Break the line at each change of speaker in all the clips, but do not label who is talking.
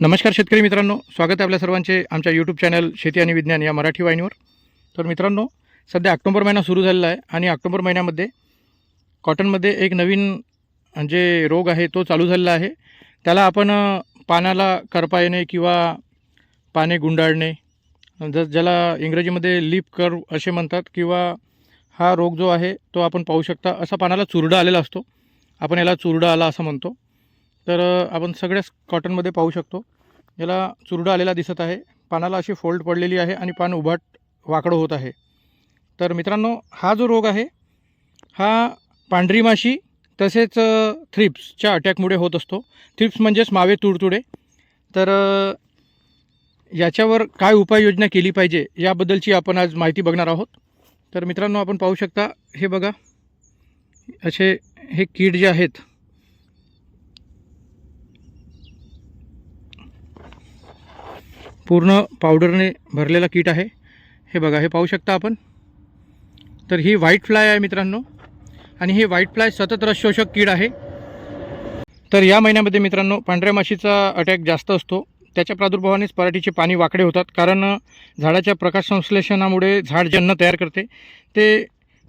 नमस्कार शेतकरी मित्रांनो स्वागत आहे आपल्या सर्वांचे आमच्या यूट्यूब चॅनल शेती आणि विज्ञान या मराठी वाहिनीवर. तर मित्रांनो सध्या ऑक्टोबर महिना सुरू झालेला आहे आणि ऑक्टोबर महिन्यामध्ये कॉटनमध्ये एक नवीन जे रोग आहे तो चालू झालेला आहे. त्याला आपण पानाला करपा येणे किंवा पाने गुंडाळणे जस ज्याला इंग्रजीमध्ये लीप कर्व असे म्हणतात किंवा हा रोग जो आहे तो आपण पाहू शकता. असा पानाला चुरडा आलेला असतो. आपण याला चुरडा आला असं म्हणतो. तर आपण सगळ्याच कॉटनमध्ये पाहू शकतो. याला चुरडा आलेला दिसत आहे. पानाला अशी फोल्ड पडलेली आहे आणि पान उभाट वाकडं होत आहे. तर मित्रांनो हा जो रोग आहे हा पांढरी माशी तसेच थ्रिप्सच्या अटॅकमुळे होत असतो. थ्रिप्स म्हणजेच मावे तुडतुडे. तर याच्यावर काय उपाययोजना केली पाहिजे याबद्दलची आपण आज माहिती बघणार आहोत. तर मित्रांनो आपण पाहू शकता हे बघा असे हे कीड जे आहेत पूर्ण पावडरने भरलेला किट आहे. हे बघा हे पाहू शकता आपण. तर ही व्हाईट फ्लाय आहे मित्रांनो. आणि हे व्हाईट फ्लाय सतत रस शोषक कीड आहे. तर या महिन्यामध्ये मित्रांनो पांढऱ्या माशीचा अटॅक जास्त असतो. त्याच्या प्रादुर्भावानेच पराठीचे पाणी वाकडे होतात. कारण झाडाच्या प्रकाश संश्लेषणामुळे झाड जे अन्न तयार करते ते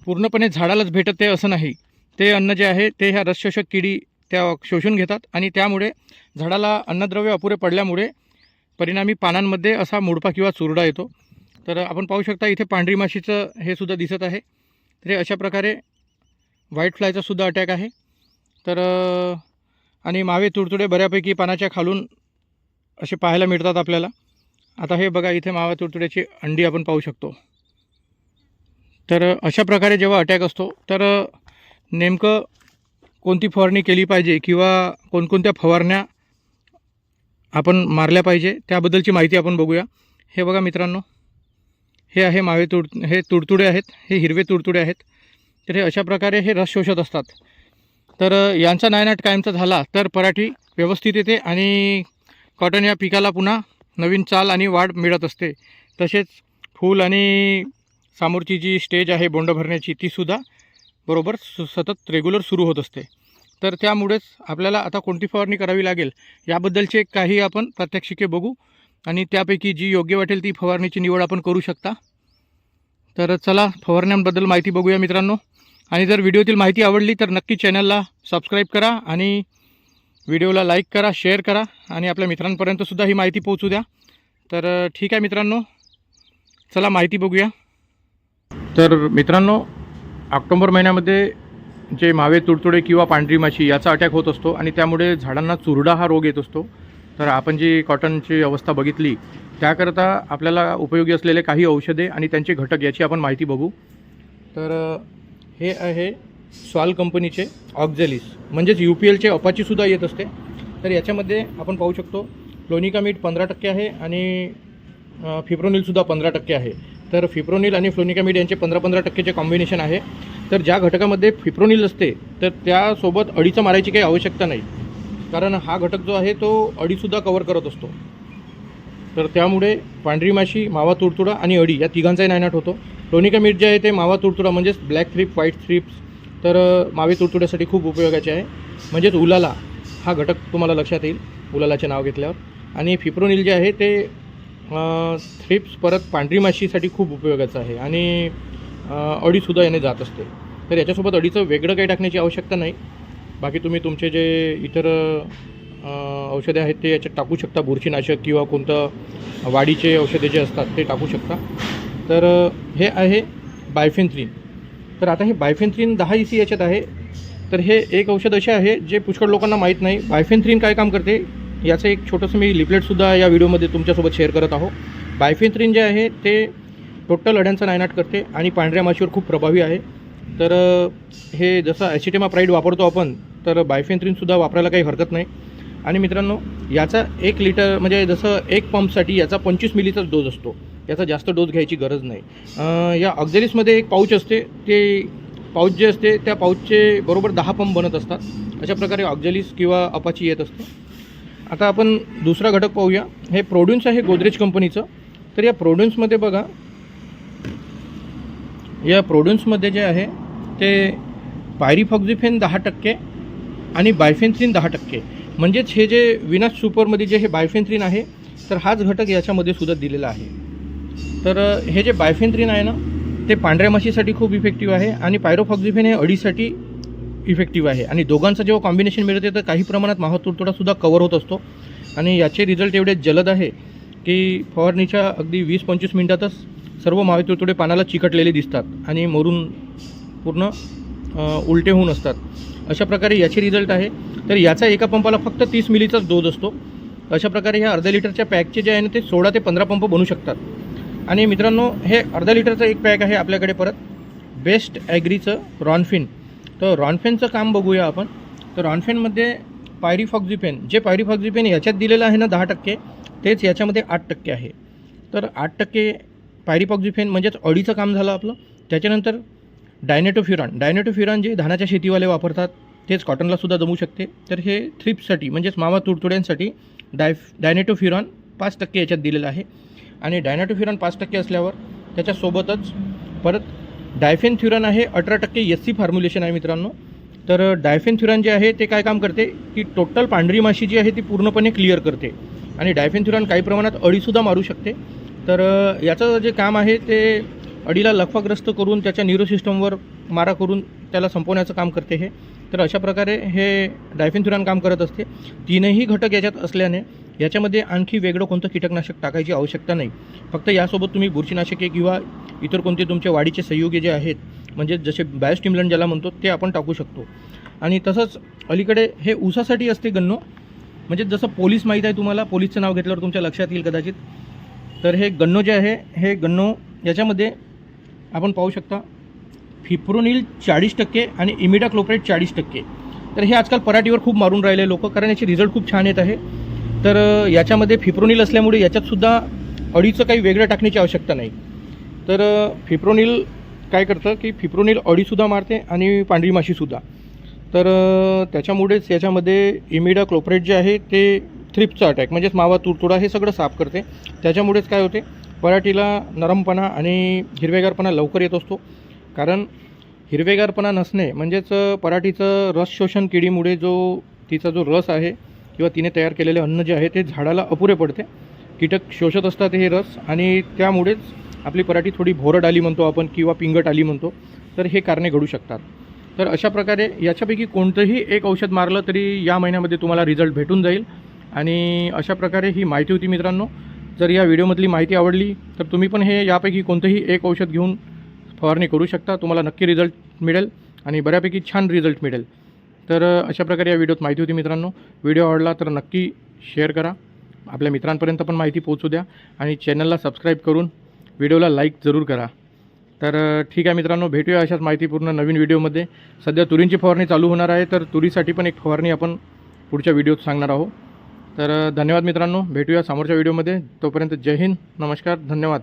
पूर्णपणे झाडालाच भेटत ते असं नाही. ते अन्न जे आहे ते ह्या रसशोषक किडी त्या शोषून घेतात. आणि त्यामुळे झाडाला अन्नद्रव्य अपुरे पडल्यामुळे परिणामी पानांमध्ये असा मुडपा किंवा चुरडा येतो. तर आपण पाहू शकता इथे पांढरी माशीचं हे सुद्धा दिसत आहे. तर हे अशा प्रकारे व्हाईट फ्लायचा सुद्धा अटॅक आहे. तर आणि मावे तुडतुडे बऱ्यापैकी पानाच्या खालून असे पाहायला मिळतात आपल्याला. आता हे बघा इथे मावा तुडतुड्याची अंडी आपण पाहू शकतो. तर अशा प्रकारे जेव्हा अटॅक असतो तर नेमकं कोणती फवारणी केली पाहिजे किंवा कोणकोणत्या फवारण्या आपण मारल्या पाहिजे त्याबद्दलची माहिती आपण बघूया. हे बघा मित्रांनो हे आहे मावे तुड हे तुडतुडे आहेत हे हिरवे तुडतुडे आहेत. तर हे अशा प्रकारे हे रस शोषत असतात. तर यांचा नायनाट कायमचा झाला तर पराठी व्यवस्थित येते आणि कॉटन या पिकाला पुन्हा नवीन चाल आणि वाढ मिळत असते. तसेच फूल आणि समोरची जी स्टेज आहे बोंड भरण्याची तीसुद्धा बरोबर सतत रेग्युलर सुरू होत असते. तर त्यामुळेच आपल्याला आता कोणती फवारणी करावी लागेल याबद्दलचे काही आपण प्रात्यक्षिके बघू आणि त्यापैकी जी योग्य वाटेल ती फवारणीची निवड आपण करू शकता. तर चला फवारण्यांबद्दल माहिती बघूया मित्रांनो. आणि जर व्हिडिओतील माहिती आवडली तर नक्की चॅनलला सबस्क्राईब करा आणि व्हिडिओला लाईक करा शेअर करा आणि आपल्या मित्रांपर्यंतसुद्धा ही माहिती पोहोचू द्या. तर ठीक आहे मित्रांनो. चला माहिती बघूया. तर मित्रांनो ऑक्टोंबर महिन्यामध्ये जे मावे तुडतुडे किंवा पांढरी माशी याचा अटॅक होत असतो आणि त्यामुळे झाडांना चुरडा हा रोग येत असतो. तर आपण जी कॉटनची अवस्था बघितली त्याकरता आपल्याला उपयोगी असलेले काही औषधे आणि त्यांचे घटक याची आपण माहिती बघू. तर हे आहे स्वाल कंपनीचे ऑक्झेलिस म्हणजेच यू पी एलचे अपाचीसुद्धा येत असते. तर याच्यामध्ये आपण पाहू शकतो फ्लोनिका मीठ पंधरा टक्के आहे आणि फिप्रोनिलसुद्धा पंधरा टक्के आहे. तर फिप्रोनिल आणि फ्लोनिका यांचे पंधरा पंधरा टक्केचे कॉम्बिनेशन आहे. तर ज्या घटकामध्ये फिप्रोनिल असते तर त्यासोबत अडीचं मारायची काही आवश्यकता नाही. कारण हा घटक जो आहे तो अडीसुद्धा कवर करत असतो. तर त्यामुळे पांढरी माशी मावा तुडतुडा आणि अडी या तिघांचाही नायनाट होतो. टोनिका जे आहे ते मावा तुडतुडा म्हणजेच ब्लॅक थ्रिप व्हाईट थ्रिप्स तर मावे तुडतुड्यासाठी खूप उपयोगाचे आहे. म्हणजेच उलाला हा घटक तुम्हाला लक्षात येईल उलालाचे नाव घेतल्यावर. आणि फिप्रोनिल जे आहे ते थ्रिप्स परत पांढरी माशीसाठी खूप उपयोगाचं आहे आणि अडीसुद्धा याने जात असते. तर याच्यासोबत अडीचं वेगळं काही टाकण्याची आवश्यकता नाही. बाकी तुम्ही तुमचे जे इतर औषधे आहेत ते याच्यात टाकू शकता. बुरशीनाशक किंवा कोणतं वाढीचे औषधे जे असतात ते टाकू शकता. तर हे आहे बायफेन्थ्रीन. तर आता हे बायफेन्थ्रीन दहा ई सी याच्यात आहे. तर हे एक औषध असे आहे जे पुष्कळ लोकांना माहीत नाही. बायफेन्थ्रीन काय काम करते? याचं एक छोटंसं मी लिपलेटसुद्धा या व्हिडिओमध्ये तुमच्यासोबत शेअर करत आहो बायफेंथ्रीन जे आहे ते टोटल अड्यांचा नायनाट करते आणि पांढऱ्या माशीवर खूप प्रभावी आहे. तर हे जसं ॲसिटेमा प्राईड वापरतो आपण तर बायफेंथ्रीनसुद्धा वापरायला काही हरकत नाही. आणि मित्रांनो याचा एक लिटर म्हणजे जसं एक पंपसाठी याचा पंचवीस मिलीचाच डोस असतो. याचा जास्त डोस घ्यायची गरज नाही. या ऑक्झेलिसमध्ये एक पाऊच असते ते पाऊच जे असते त्या पाऊचचे बरोबर दहा पंप बनत असतात. अशा प्रकारे ऑक्झेलिस किंवा अपाची येत असते. आता आपण दुसरा घटक पाहूया. हे प्रोड्यून्स आहे गोदरेज कंपनीचं. तर या प्रोड्यून्समध्ये बघा. या प्रोड्यून्समध्ये जे आहे ते पायरीफॉक्झिफेन दहा टक्के आणि बायफेन्थ्रीन दहा टक्के. म्हणजेच हे जे विनाश सुपरमध्ये जे हे बायफेन्थ्रिन आहे तर हाच घटक याच्यामध्ये सुद्धा दिलेला आहे. तर हे जे बायफेन्थ्रिन आहे ना ते पांढऱ्या माशीसाठी खूप इफेक्टिव्ह आहे आणि पायरोफॉक्झिफेन हे अडीसाठी इफेक्टिव्ह आहे. आणि दोघांचं जेव्हा कॉम्बिनेशन मिळते तर काही प्रमाणात मावा तुडतुडासुद्धा कवर होत असतो. आणि याचे रिझल्ट एवढे जलद आहे की फवारणीच्या अगदी वीस पंचवीस मिनिटातच सर्व मावे तुडतुडे पानाला चिकटलेले दिसतात आणि मरून पूर्ण उलटे होऊन असतात. अशा प्रकारे याचे रिझल्ट आहे. तर याचा एका पंपाला फक्त तीस मिलीचाच डोज असतो. अशा प्रकारे ह्या अर्ध्या लिटरच्या पॅकचे जे आहे ना ते सोळा ते पंधरा पंप बनू शकतात. आणि मित्रांनो हे अर्धा लिटरचं एक पॅक आहे आपल्याकडे परत. बेस्ट ॲग्रीचं रॉनफिन तर रॉनफेनचं काम बघूया आपण. तर रॉनफेनमध्ये पायरीफॉक्झिपेन जे पायरीफॉक्झिपेन याच्यात दिलेलं आहे ना दहा टक्के तेच याच्यामध्ये आठ टक्के आहे. तर आठ टक्के पायरीफॉक्झिफेन म्हणजेच अडीचं काम झालं आपलं. त्याच्यानंतर डायनेटोफ्युरॉन डायनेटोफ्युरॉन जे धानाच्या शेतीवाले वापरतात तेच कॉटनला सुद्धा जमू शकते. तर हे थ्रिप्ससाठी म्हणजेच मावा तुडतुड्यांसाठी डाय डायनेटोफ्युरॉन पाच टक्के याच्यात दिलेलं आहे. आणि डायनाटोफ्युरॉन पाच टक्के असल्यावर त्याच्यासोबतच परत डायफेन थ्युरन आहे अठरा टक्के एस सी फॉर्म्युलेशन आहे मित्रांनो. तर डायफेन थ्युरन जे आहे ते काय काम करते की टोटल पांढरी माशी जी आहे ती पूर्णपणे क्लिअर करते. आणि डायफेन थ्युरन काही प्रमाणात अळीसुद्धा मारू शकते. तर याचं जे काम आहे ते अडीला लखवाग्रस्त करून त्याच्या न्यूरो सिस्टमवर मारा करून त्याला संपवण्याचं काम करते हे. तर अशा प्रकारे हे डायफेनथ्युरॉन काम करत असते. तीनही घटक याच्यात असल्याने याच्यामध्ये आणखी वेगळं कोणतं कीटकनाशक टाकायची आवश्यकता नाही. फक्त यासोबत तुम्ही बुरशीनाशके किंवा इतर कोणते तुमचे वाढीचे संयोगी जे आहेत म्हणजे जसे बायोस्टिम्युलंट ज्याला म्हणतो ते आपण टाकू शकतो. आणि तसंच अलीकडे हे ऊसासाठी असते गन्नो. म्हणजे जसं पोलीस माहीत आहे तुम्हाला पोलीसचं नाव घेतल्यावर तुमच्या लक्षात येईल कदाचित. तर हे गन्नो जे आहे हे गन्नो याच्यामध्ये आपण पाहू शकता फिप्रोनिल चाळीस टक्के आणि इमिडाक्लोप्रेट चाळीस टक्के. तर हे आजकाल पराठीवर खूप मारून राहिले लोक कारण याचे रिझल्ट खूप छान येत आहे. तर याच्यामध्ये फिप्रोनिल असल्यामुळे याच्यातसुद्धा अडीचं काही वेगळं टाकण्याची आवश्यकता नाही. तर फिप्रोनिल काय करतं की फिप्रोनिल अडीसुद्धा मारते आणि पांढरी माशीसुद्धा. तर त्याच्यामुळेच याच्यामध्ये इमिडा क्लोप्रेट जे आहे ते थ्रिपचा अटॅक म्हणजेच मावा तुडतुडा हे सगळं साफ करते. त्याच्यामुळेच काय होते पराठीला नरमपणा आणि हिरवेगारपणा लवकर येत असतो. कारण हिरवेगारपणा नसणे म्हणजेच पराठीचं रस शोषण किडीमुळे जो तिचा जो रस आहे किंवा तिने तयार केलेले अन्न जे आहे ते झाडाला अपुरे पडते. कीटक शोषत असतात हे रस आणि त्यामुळेच आपली पराठी थोडी भोरड आली म्हणतो आपण किंवा पिंगट आली म्हणतो तर हे कारणे घडू शकतात. तर अशा प्रकारे याच्यापैकी कोणतंही एक औषध मारलं तरी या महिन्यामध्ये तुम्हाला रिझल्ट भेटून जाईल. आणि अशा प्रकारे ही माहिती होती मित्रांनो. जर या व्हिडिओमधली माहिती आवडली तर तुम्ही पण हे यापैकी कोणतंही एक औषध घेऊन फवारणी करू शकता. तुम्हाला नक्की रिझल्ट मिळेल आणि बऱ्यापैकी छान रिझल्ट मिळेल. तर अशा प्रकारे या व्हिडिओत माहिती होती मित्रांनो. व्हिडिओ आवडला तर नक्की शेअर करा. आपल्या मित्रांपर्यंत पण माहिती पोहोचू द्या आणि चॅनलला सबस्क्राईब करून व्हिडिओला लाईक जरूर करा. तर ठीक आहे मित्रांनो भेटूया अशाच माहितीपूर्ण नवीन व्हिडिओमध्ये. सध्या तुरींची फवारणी चालू होणार आहे तर तुरीसाठी पण एक फवारणी आपण पुढच्या व्हिडिओत सांगणार आहोत. तर धन्यवाद मित्रांनो भेटूया समोरच्या व्हिडिओमध्ये. तोपर्यंत जय हिंद नमस्कार धन्यवाद.